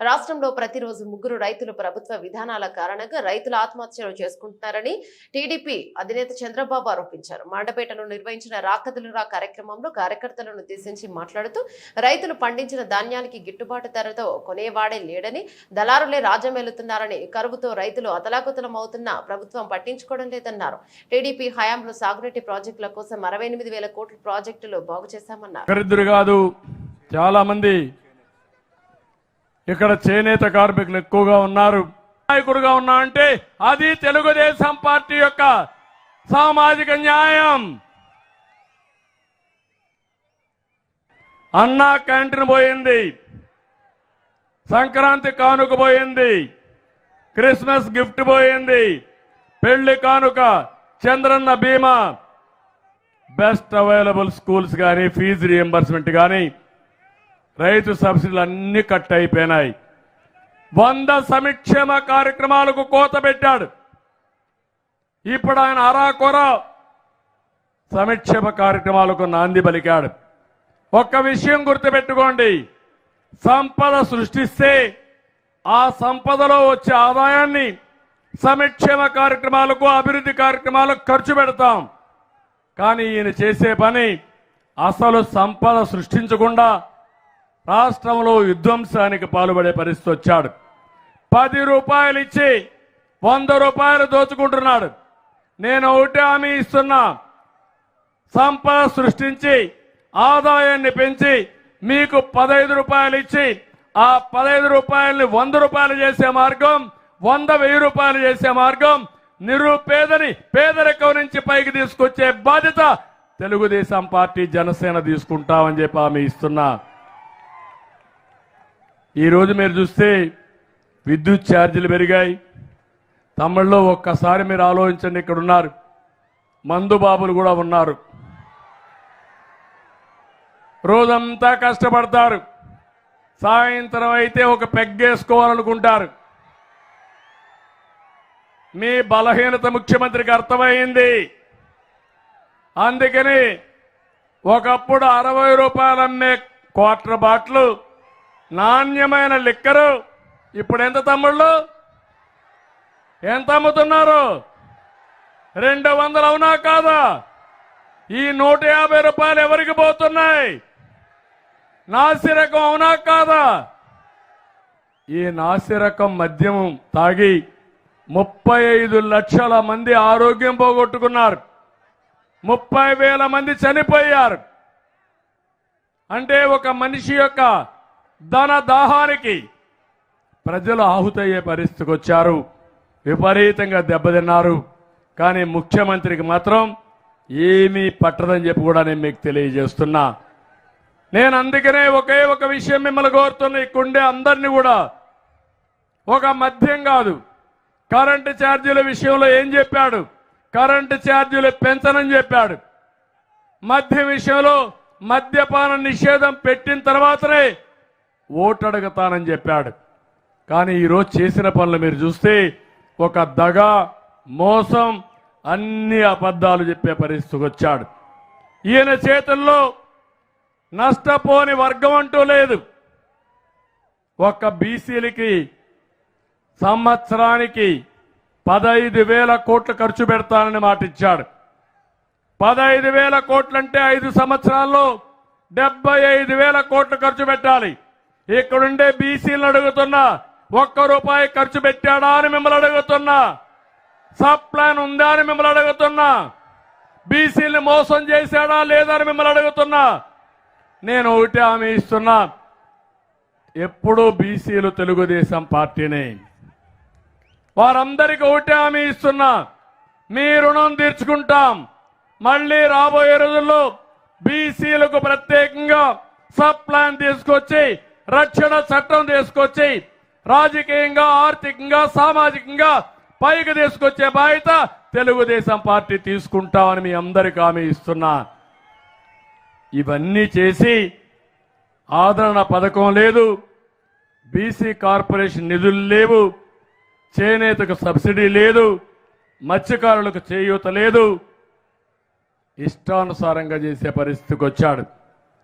రాష్ట్రంలో ప్రతిరోజు ముగ్గురు రైతులు ప్రభుత్వ విధానాల కారణంగా రైతులు ఆత్మహత్యలు చేసుకుంటున్నారని టీడీపీ అధినేత చంద్రబాబు ఆరోపించారు. మండపేటలో నిర్వహించిన రాకదులురా కార్యక్రమంలో కార్యకర్తలను ఉద్దేశించి మాట్లాడుతూ రైతులు పండించిన ధాన్యానికి గిట్టుబాటు ధరతో కొనేవాడే లేడని దళారులే రాజ్యమేలుతున్నారని కరువుతో రైతులు అతలాకుతలం అవుతున్నా ప్రభుత్వం పట్టించుకోవడం లేదన్నారు. టీడీపీ హయాంలో సాగునీటి ప్రాజెక్టుల కోసం అరవై ఎనిమిది వేల కోట్ల ప్రాజెక్టులు బాగు చేశామన్నారు చాలా మంది ఇక్కడ చేనేత కార్మికులు ఎక్కువగా ఉన్నారు. నాయకుడుగా ఉన్నా అంటే అది తెలుగుదేశం పార్టీ యొక్క సామాజిక న్యాయం. అన్నా క్యాంటీన్ పోయింది. సంక్రాంతి కానుక పోయింది. క్రిస్మస్ గిఫ్ట్ పోయింది. పెళ్ళి కానుక Chandranna Bima best available schools కానీ ఫీజు రియంబర్స్మెంట్ కానీ రైతు సబ్సిడీలు అన్ని కట్ అయిపోయినాయి. వంద సంక్షేమ కార్యక్రమాలకు కోత పెట్టాడు. ఇప్పుడు ఆయన అరాకొర సంక్షేమ కార్యక్రమాలకు నాంది పలికాడు. ఒక్క విషయం గుర్తుపెట్టుకోండి. సంపద సృష్టిస్తే ఆ సంపదలో వచ్చే ఆదాయాన్ని సంక్షేమ కార్యక్రమాలకు అభివృద్ధి కార్యక్రమాలకు ఖర్చు పెడతాం. కానీ ఈయన చేసే పని అసలు సంపద సృష్టించకుండా రాష్ట్రంలో విధ్వంసానికి పాల్పడే పరిస్థితి వచ్చాడు. పది రూపాయలు ఇచ్చి వంద రూపాయలు దోచుకుంటున్నాడు. నేను ఒకటి హామీ ఇస్తున్నా. సంపద సృష్టించి ఆదాయాన్ని పెంచి మీకు పదహైదు రూపాయలు ఇచ్చి ఆ పదహైదు రూపాయలని వంద రూపాయలు చేసే మార్గం వంద వెయ్యి రూపాయలు చేసే మార్గం నిరుపేదని పేదరికం నుంచి పైకి తీసుకొచ్చే బాధ్యత తెలుగుదేశం పార్టీ జనసేన తీసుకుంటామని చెప్పి హామీ ఇస్తున్నా. ఈరోజు మీరు చూస్తే విద్యుత్ ఛార్జీలు పెరిగాయి. తమిళలో ఒక్కసారి మీరు ఆలోచించండి ఇక్కడ ఉన్నారు. మందు బాబులు కూడా ఉన్నారు. రోజంతా కష్టపడతారు. సాయంత్రం అయితే ఒక పెగ్గేసుకోవాలనుకుంటారు. మీ బలహీనత ముఖ్యమంత్రికి అర్థమైంది. అందుకని ఒకప్పుడు అరవై రూపాయలు అమ్మే క్వార్టర్ బాట్లు నాణ్యమైన లిక్కరు. ఇప్పుడు ఎంత తమ్ముళ్ళు? ఎంత అమ్ముతున్నారు? రెండు వందలు అవునా కాదా? ఈ నూట యాభై రూపాయలు ఎవరికి పోతున్నాయి? నాసిరకం అవునా కాదా? ఈ నాసిరకం మద్యం తాగి ముప్పై ఐదు లక్షల మంది ఆరోగ్యం పోగొట్టుకున్నారు. ముప్పై వేల మంది చనిపోయారు. అంటే ఒక మనిషి యొక్క ధన దాహానికి ప్రజలు ఆహుతయ్యే పరిస్థితికి వచ్చారు. విపరీతంగా దెబ్బతిన్నారు. కానీ ముఖ్యమంత్రికి మాత్రం ఏమీ పట్టదని చెప్పి కూడా నేను మీకు తెలియజేస్తున్నా. నేను అందుకనే ఒకే ఒక విషయం మిమ్మల్ని కోరుతున్న. ఇక్కడుండే అందరినీ కూడా ఒక మద్యం కాదు. కరెంటు ఛార్జీల విషయంలో ఏం చెప్పాడు? కరెంటు ఛార్జీలు పెంచనని చెప్పాడు. మద్యం విషయంలో మద్యపాన నిషేధం పెట్టిన తర్వాతనే ఓటు అడుగుతానని చెప్పాడు. కానీ ఈరోజు చేసిన పనులు మీరు చూస్తే ఒక దగ మోసం అన్ని అబద్ధాలు చెప్పే పరిస్థితికి వచ్చాడు. ఈయన చేతుల్లో నష్టపోని వర్గం అంటూ లేదు. ఒక్క బీసీలకి సంవత్సరానికి పదైదు వేల కోట్లు ఖర్చు పెడతానని మాట ఇచ్చాడు పదైదు వేల కోట్లంటే ఐదు సంవత్సరాల్లో డెబ్బై ఐదు వేల కోట్లు ఖర్చు పెట్టాలి. ఇక్కడుండే బీసీలను అడుగుతున్నా ఒక్క రూపాయి ఖర్చు పెట్టాడా అని మిమ్మల్ని అడుగుతున్నా సబ్ ప్లాన్ ఉందా అని మిమ్మల్ని అడుగుతున్నా బీసీలు మోసం చేశాడా లేదా అని మిమ్మల్ని అడుగుతున్నా నేను ఒకటి హామీ ఇస్తున్నా ఎప్పుడూ బీసీలు తెలుగుదేశం పార్టీని. వారందరికీ ఒకటే హామీ ఇస్తున్నా మీ రుణం తీర్చుకుంటాం మళ్ళీ రాబోయే రోజుల్లో బీసీలకు ప్రత్యేకంగా సబ్ ప్లాన్ తీసుకొచ్చి రక్షణ చట్టం తీసుకొచ్చి రాజకీయంగా ఆర్థికంగా సామాజికంగా పైకి తీసుకొచ్చే బాధ్యత తెలుగుదేశం పార్టీ తీసుకుంటామని మీ అందరికి హామీ ఇస్తున్నా. ఇవన్నీ చేసి ఆదరణ పథకం లేదు బీసీ కార్పొరేషన్ నిధులు లేవు చేనేతకు సబ్సిడీ లేదు మత్స్యకారులకు చేయూత లేదు. ఇష్టానుసారంగా చేసే పరిస్థితికి వచ్చాడు.